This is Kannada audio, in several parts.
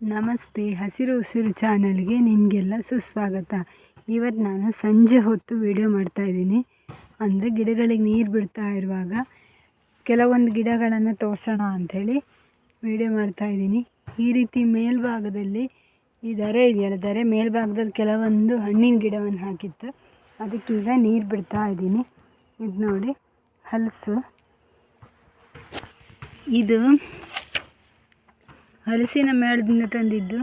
ನಮಸ್ತೆ, ಹಸಿರು ಉಸಿರು ಚಾನಲ್ಗೆ ನಿಮಗೆಲ್ಲ ಸುಸ್ವಾಗತ. ಇವತ್ತು ನಾನು ಸಂಜೆ ಹೊತ್ತು ವಿಡಿಯೋ ಮಾಡ್ತಾಯಿದ್ದೀನಿ ಅಂದರೆ ಗಿಡಗಳಿಗೆ ನೀರು ಬಿಡ್ತಾ ಇರುವಾಗ ಕೆಲವೊಂದು ಗಿಡಗಳನ್ನು ತೋರಿಸೋಣ ಅಂಥೇಳಿ ವಿಡಿಯೋ ಮಾಡ್ತಾಯಿದ್ದೀನಿ ಈ ರೀತಿ ಮೇಲ್ಭಾಗದಲ್ಲಿ ಈ ದರೆ ಇದೆಯಲ್ಲ, ದರೆ ಮೇಲ್ಭಾಗದಲ್ಲಿ ಕೆಲವೊಂದು ಹಣ್ಣಿನ ಗಿಡವನ್ನು ಹಾಕಿತ್ತು. ಅದಕ್ಕೀಗ ನೀರು ಬಿಡ್ತಾ ಇದ್ದೀನಿ. ಇದು ನೋಡಿ, ಹಲಸು. ಇದು ಹಲಸಿನ ಮೇಳದಿಂದ ತಂದಿದ್ದು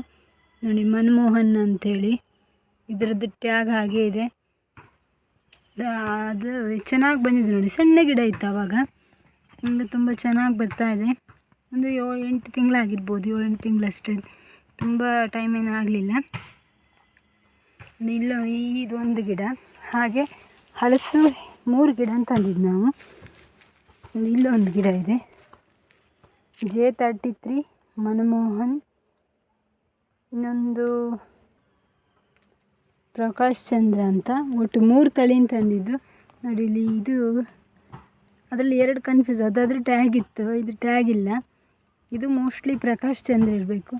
ನೋಡಿ ಮನಮೋಹನ್ ಅಂಥೇಳಿ. ಇದರದ್ದು ಟ್ಯಾಗ್ ಹಾಗೆ ಇದೆ. ಅದು ಚೆನ್ನಾಗಿ ಬಂದಿದೆ ನೋಡಿ. ಸಣ್ಣ ಗಿಡ ಇತ್ತು ಆವಾಗ ಈಗ ತುಂಬ ಚೆನ್ನಾಗಿ ಬರ್ತಾ ಇದೆ. ಒಂದು ಏಳು ಎಂಟು ತಿಂಗಳಾಗಿರ್ಬೋದು ಏಳು ಎಂಟು ತಿಂಗಳಷ್ಟೇ. ತುಂಬ ಟೈಮ್ ಏನೂ ಆಗಲಿಲ್ಲ. ಇಲ್ಲೋ ಇದೊಂದು ಗಿಡ. ಹಾಗೆ ಹಲಸು ಮೂರು ಗಿಡ ತಂದಿದ್ದು ನಾವು. ಇಲ್ಲೊಂದು ಗಿಡ ಇದೆ. J thirty three Manmohan. ಇನ್ನೊಂದು ಪ್ರಕಾಶ್ ಚಂದ್ರ ಅಂತ. ಒಟ್ಟು ಮೂರು ತಳಿನ ತಂದಿದ್ದು. ನೋಡಿ ಇಲ್ಲಿ ಇದು ಅದರಲ್ಲಿ ಎರಡು ಕನ್ಫ್ಯೂಸ್ ಅದಾದರೆ ಟ್ಯಾಗ್ ಇತ್ತು. ಇದು ಟ್ಯಾಗ್ ಇಲ್ಲ. ಇದು ಮೋಸ್ಟ್ಲಿ ಪ್ರಕಾಶ್ ಚಂದ್ರ ಇರಬೇಕು.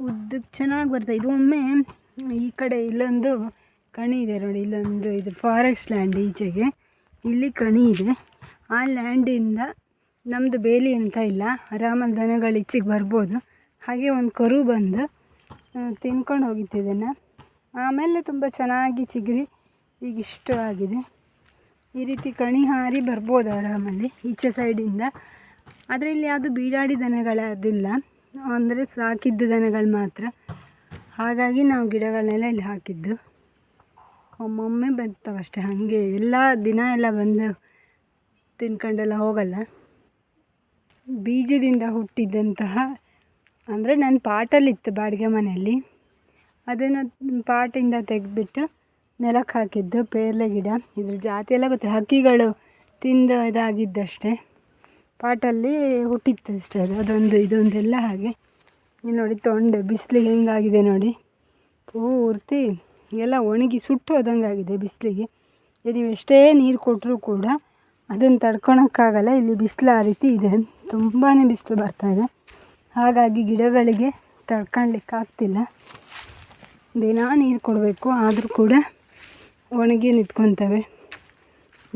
ಉದ್ದಕ್ಕೆ ಚೆನ್ನಾಗಿ ಬರ್ತದೆ ಇದು ಒಮ್ಮೆ ಈ ಕಡೆ ಇಲ್ಲೊಂದು ಕಣಿ ಇದೆ ನೋಡಿ. ಇಲ್ಲೊಂದು ಇದು ಫಾರೆಸ್ಟ್ ಲ್ಯಾಂಡ್ ಈಚೆಗೆ. ಇಲ್ಲಿ ಕಣಿ ಇದೆ. ಆ ಲ್ಯಾಂಡಿಂದ ನಮ್ಮದು ಬೇಲಿ ಅಂತ ಇಲ್ಲ ಆರಾಮಲ್ಲಿ ದನಗಳು ಈಚೆಗೆ ಬರ್ಬೋದು. ಹಾಗೆ ಒಂದು ಕರು ಬಂದು ತಿನ್ಕೊಂಡು ಹೋಗಿತ್ತು ಇದನ್ನು. ಆಮೇಲೆ ತುಂಬ ಚೆನ್ನಾಗಿ ಚಿಗುರಿ, ಈಗ ಇಷ್ಟು ಆಗಿದೆ. ಈ ರೀತಿ ಕಣಿ ಹಾರಿ ಬರ್ಬೋದು ಆರಾಮಲ್ಲಿ ಈಚೆ ಸೈಡಿಂದ ಆದರೆ ಇಲ್ಲಿ ಯಾವುದು ಬೀಡಾಡಿ ದನಗಳದಿಲ್ಲ ಅಂದರೆ ಸಾಕಿದ್ದು ದನಗಳು ಮಾತ್ರ. ಹಾಗಾಗಿ ನಾವು ಗಿಡಗಳನ್ನೆಲ್ಲ ಇಲ್ಲಿ ಹಾಕಿದ್ದು. ಒಮ್ಮೊಮ್ಮೆ ಬರ್ತಾವಷ್ಟೆ ಹಾಗೆ ಎಲ್ಲ ದಿನ ಎಲ್ಲ ಬಂದು ತಿನ್ಕೊಂಡೆಲ್ಲ ಹೋಗಲ್ಲ. ಬೀಜದಿಂದ ಹುಟ್ಟಿದಂತಹ, ಅಂದರೆ ನನ್ನ ಪಾಟಲ್ಲಿತ್ತು ಬಾಡಿಗೆ ಮನೆಯಲ್ಲಿ. ಅದನ್ನು ಪಾಟಿಂದ ತೆಗೆದ್ಬಿಟ್ಟು ನೆಲಕ್ಕೆ ಹಾಕಿದ್ದು ಪೇರಲೆ ಗಿಡ. ಇದ್ರ ಜಾತಿ ಎಲ್ಲ ಗೊತ್ತಿಲ್ಲ, ಹಕ್ಕಿಗಳು ತಿಂದು ಇದಾಗಿದ್ದಷ್ಟೇ. ಪಾಟಲ್ಲಿ ಹುಟ್ಟಿತ್ತು ಅಷ್ಟೇ ಅದು. ಅದೊಂದು, ಇದೊಂದೆಲ್ಲ ಹಾಗೆ. ಇಲ್ಲಿ ನೋಡಿ ತೊಂಡೆ, ಬಿಸಿಲಿಗೆ ಹೆಂಗಾಗಿದೆ ನೋಡಿ. ಪೂರ್ತಿ ಎಲ್ಲ ಒಣಗಿ ಸುಟ್ಟು ಹೋದಂಗಾಗಿದೆ ಬಿಸಿಲಿಗೆ. ನೀವು ಎಷ್ಟೇ ನೀರು ಕೊಟ್ಟರೂ ಕೂಡ ಅದನ್ನು ತಡ್ಕೊಳಕ್ಕಾಗಲ್ಲ, ಇಲ್ಲಿ ಬಿಸಿಲು ಆ ರೀತಿ ಇದೆ. ತುಂಬಾ ಬಿಸಿಲು ಇದೆ. ಹಾಗಾಗಿ ಗಿಡಗಳಿಗೆ ತಡ್ಕೊಳ್ಲಿಕ್ಕಾಗ್ತಿಲ್ಲ ದಿನ ನೀರು ಕೊಡಬೇಕು, ಆದರೂ ಕೂಡ ಒಣಗಿ ನಿಂತ್ಕೊತವೆ.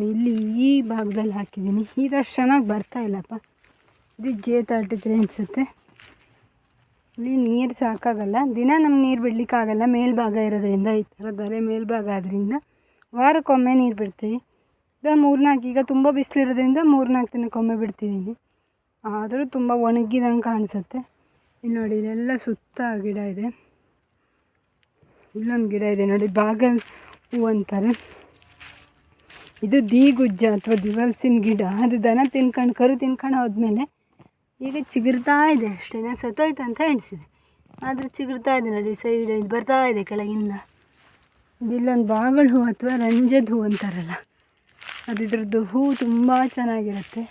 ಇಲ್ಲಿ ಈ ಭಾಗದಲ್ಲಿ ಹಾಕಿದ್ದೀನಿ. ಇದಷ್ಟು ಚೆನ್ನಾಗಿ ಬರ್ತಾ ಇಲ್ಲಪ್ಪ. ಇದು ಜೆ ತರ್ಟಿ ತ್ರೀ ಅನಿಸುತ್ತೆ. ಇಲ್ಲಿ ನೀರು ಸಾಕಾಗಲ್ಲ. ದಿನ ನಮ್ಗೆ ನೀರು ಬಿಡಲಿಕ್ಕಾಗಲ್ಲ. ಮೇಲ್ಭಾಗ ಇರೋದ್ರಿಂದ, ಈ ಥರ ದರೆ ಮೇಲ್ಭಾಗ ಆದ್ದರಿಂದ ವಾರಕ್ಕೊಮ್ಮೆ ನೀರು ಬಿಡ್ತೀವಿ. ಮೂರ್ನಾಲ್ಕು, ಈಗ ತುಂಬ ಬಿಸಿಲಿರೋದ್ರಿಂದ ಮೂರ್ನಾಲ್ಕು ದಿನಕ್ಕೊಮ್ಮೆ ಬಿಡ್ತಿದ್ದೀನಿ. ಆದರೂ ತುಂಬ ಒಣಗಿದಂಗೆ ಕಾಣಿಸುತ್ತೆ. ಇಲ್ಲಿ ನೋಡಿ, ಇಲ್ಲೆಲ್ಲ ಸುತ್ತ ಗಿಡ ಇದೆ. ಇಲ್ಲೊಂದು ಗಿಡ ಇದೆ ನೋಡಿ, ಬಾಗಲ್ ಹೂ ಅಂತಾರೆ. ಇದು ದೀಗುಜ್ಜ ಅಥವಾ ದಿವಲ್ಸಿನ ಗಿಡ. ಅದು ದನ ತಿನ್ಕೊಂಡು, ಕರು ತಿನ್ಕೊಂಡು ಹೋದ್ಮೇಲೆ ಈಗ ಚಿಗುರ್ತಾ ಇದೆ ಅಷ್ಟೇ. ಸತ್ತೋಯ್ತು ಅಂತ ಎಣಿಸಿದೆ. ಆದರೂ ಚಿಗುರ್ತಾ ಇದೆ ನೋಡಿ, ಸೈಡ್ ಬರ್ತಾ ಇದೆ ಕೆಳಗಿಂದ. ಇಲ್ಲೊಂದು ಬಾಗಳ ಹೂ ಅಥವಾ ರಂಜದ ಹೂ ಅಂತಾರಲ್ಲ. ಅದು ಇದ್ರದ್ದು ಹೂ ತುಂಬ ಚೆನ್ನಾಗಿರುತ್ತೆ.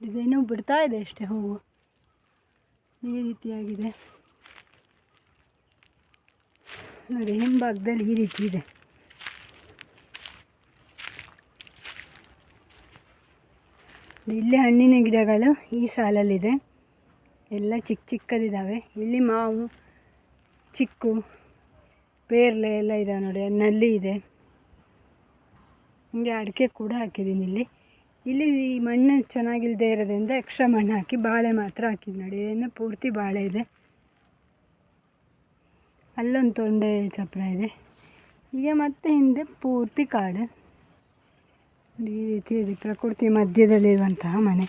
ಇದೇನೋ ಬಿಡ್ತಾ ಇದೆ ಅಷ್ಟೇ ಹೂವು. ಈ ರೀತಿಯಾಗಿದೆ. ನೋಡಿ, ಹಿಂಭಾಗದಲ್ಲಿ ಈ ರೀತಿ ಇದೆ. ಇಲ್ಲಿ ಹಣ್ಣಿನ ಗಿಡಗಳು ಈ ಸಾಲಲ್ಲಿದೆ. ಎಲ್ಲ ಚಿಕ್ಕ ಚಿಕ್ಕದಿದ್ದಾವೆ ಇಲ್ಲಿ ಮಾವು, ಚಿಕ್ಕು, ಪೇರ್ಲೆ ಎಲ್ಲ ಇದಾವೆ ನೋಡಿ ನಲ್ಲಿ ಇದೆ. ಹೀಗೆ ಅಡಿಕೆ ಕೂಡ ಹಾಕಿದ್ದೀನಿ ಇಲ್ಲಿ. ಇಲ್ಲಿ ಈ ಮಣ್ಣು ಚೆನ್ನಾಗಿಲ್ಲದೆ ಇರೋದ್ರಿಂದ ಎಕ್ಸ್ಟ್ರಾ ಮಣ್ಣು ಹಾಕಿ ಬಾಳೆ ಮಾತ್ರ ಹಾಕಿದ್ದು ನೋಡಿ. ಏನು ಪೂರ್ತಿ ಬಾಳೆ ಇದೆ. ಅಲ್ಲೊಂದು ತೊಂಡೆ ಚಪ್ರ ಇದೆ. ಈಗ ಮತ್ತೆ ಹಿಂದೆ ಪೂರ್ತಿ ಕಾಡು. ಈ ರೀತಿ ಇದೆ ಪ್ರಕೃತಿ ಮಧ್ಯದಲ್ಲಿರುವಂತಹ ಮನೆ.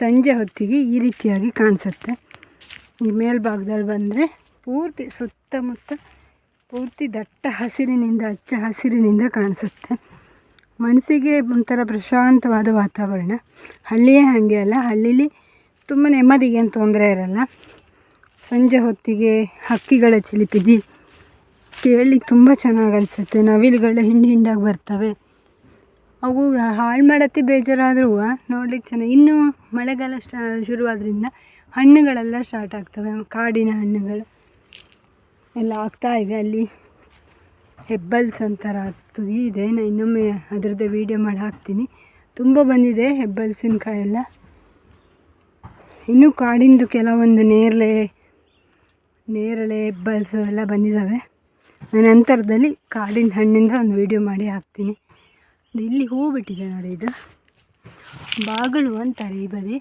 ಸಂಜೆ ಹೊತ್ತಿಗೆ ಈ ರೀತಿಯಾಗಿ ಕಾಣಿಸುತ್ತೆ. ಈ ಮೇಲ್ಭಾಗದಲ್ಲಿ ಬಂದರೆ ಪೂರ್ತಿ ಸುತ್ತಮುತ್ತ ಪೂರ್ತಿ ದಟ್ಟ ಹಸಿರಿನಿಂದ ಹಚ್ಚ ಹಸಿರಿನಿಂದ ಕಾಣಿಸುತ್ತೆ. ಮನಸ್ಸಿಗೆ ಒಂಥರ ಪ್ರಶಾಂತವಾದ ವಾತಾವರಣ. ಹಳ್ಳಿಯೇ ಹಾಗೆ ಅಲ್ಲ, ಹಳ್ಳೀಲಿ ತುಂಬ ನೆಮ್ಮದಿಗೆ ಏನು ತೊಂದರೆ ಇರಲ್ಲ. ಸಂಜೆ ಹೊತ್ತಿಗೆ ಹಕ್ಕಿಗಳ ಚಿಲಿಪಿದಿ ಕೇಳಲಿಕ್ಕೆ ತುಂಬ ಚೆನ್ನಾಗಿ ಅನಿಸುತ್ತೆ. ನವಿಲುಗಳು ಹಿಂಡಿ ಹಿಂಡಾಗಿ ಬರ್ತವೆ. ಅವು ಹಾಳು ಮಾಡತ್ತೆ ಬೇಜಾರಾದರೂ ನೋಡ್ಲಿಕ್ಕೆ ಚೆನ್ನಾಗಿ. ಇನ್ನೂ ಮಳೆಗಾಲ ಸ್ಟಾ ಶುರುವಾದ್ರಿಂದ ಹಣ್ಣುಗಳೆಲ್ಲ ಸ್ಟಾರ್ಟ್ ಆಗ್ತವೆ. ಕಾಡಿನ ಹಣ್ಣುಗಳು. ಎಲ್ಲ ಆಗ್ತಾ ಇದೆ ಅಲ್ಲಿ. ಹೆಬ್ಬಲ್ಸ್ ಅಂತಾರ ತುದಿ ಇದೆ. ನಾನು ಇನ್ನೊಮ್ಮೆ ಅದರದ್ದೇ ವೀಡಿಯೋ ಮಾಡಿ ಹಾಕ್ತೀನಿ. ತುಂಬ ಬಂದಿದೆ ಹೆಬ್ಬಲ್ಸಿನ ಕಾಯೆಲ್ಲ ಇನ್ನೂ ಕಾಡಿಂದು ಕೆಲವೊಂದು ನೇರಳೆ ನೇರಳೆ ಹೆಬ್ಬಲ್ಸು ಎಲ್ಲ ಬಂದಿದ್ದಾವೆ ನಾನು ನಂತರದಲ್ಲಿ ಕಾಡಿನ ಹಣ್ಣಿಂದ ಒಂದು ವಿಡಿಯೋ ಮಾಡಿ ಹಾಕ್ತೀನಿ. ಇಲ್ಲಿ ಹೂ ಬಿಟ್ಟಿದೆ ನೋಡಿ ಇದು. ಬಾಗಳು ಅಂತಾರೆ ಈ ಬದಿ.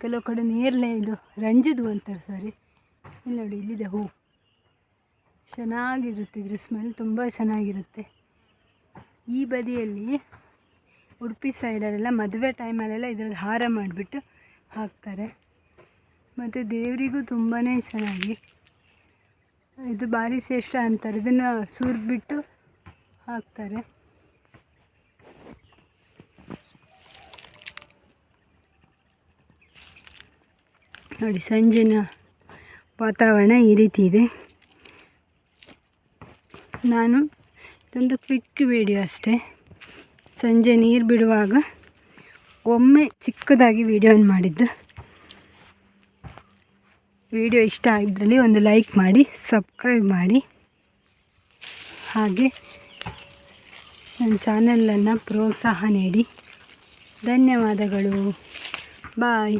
ಕೆಲವು ಕಡೆ ನೇರಳೆ ಇದು ರಂಜಿದ್ವು ಅಂತಾರೆ ಸಾರಿ. ಇಲ್ಲಿ ನೋಡಿ, ಇಲ್ಲಿದೆ ಹೂ. ಚೆನ್ನಾಗಿರುತ್ತೆ, ಇದ್ರ ಸ್ಮೆಲ್ ತುಂಬ ಚೆನ್ನಾಗಿರುತ್ತೆ. ಈ ಬದಿಯಲ್ಲಿ ಉಡುಪಿ ಸೈಡಲ್ಲೆಲ್ಲ ಮದುವೆ ಟೈಮಲ್ಲೆಲ್ಲ ಇದ್ರಲ್ಲಿ ಹಾರ ಮಾಡಿಬಿಟ್ಟು ಹಾಕ್ತಾರೆ. ಮತ್ತು ದೇವರಿಗೂ ತುಂಬಾ ಚೆನ್ನಾಗಿ. ಇದು ಭಾರಿ ಶ್ರೇಷ್ಠ ಅಂತಾರೆ, ಇದನ್ನು ಸುರಿದ್ಬಿಟ್ಟು ಹಾಕ್ತಾರೆ. ನೋಡಿ, ಸಂಜೆನ ವಾತಾವರಣ ಈ ರೀತಿ ಇದೆ. ನಾನು ಇದೊಂದು ಕ್ವಿಕ್ ವಿಡಿಯೋ ಅಷ್ಟೇ. ಸಂಜೆ ನೀರು ಬಿಡುವಾಗ ಒಮ್ಮೆ ಚಿಕ್ಕದಾಗಿ ವಿಡಿಯೋನ ಮಾಡಿದ್ದು. ವಿಡಿಯೋ ಇಷ್ಟ ಆಗಿದ್ರಲ್ಲಿ ಒಂದು ಲೈಕ್ ಮಾಡಿ ಸಬ್ಸ್ಕ್ರೈಬ್ ಮಾಡಿ. ಹಾಗೆ ನನ್ನ ಚಾನಲನ್ನು ಪ್ರೋತ್ಸಾಹ ನೀಡಿ. ಧನ್ಯವಾದಗಳು. ಬಾಯ್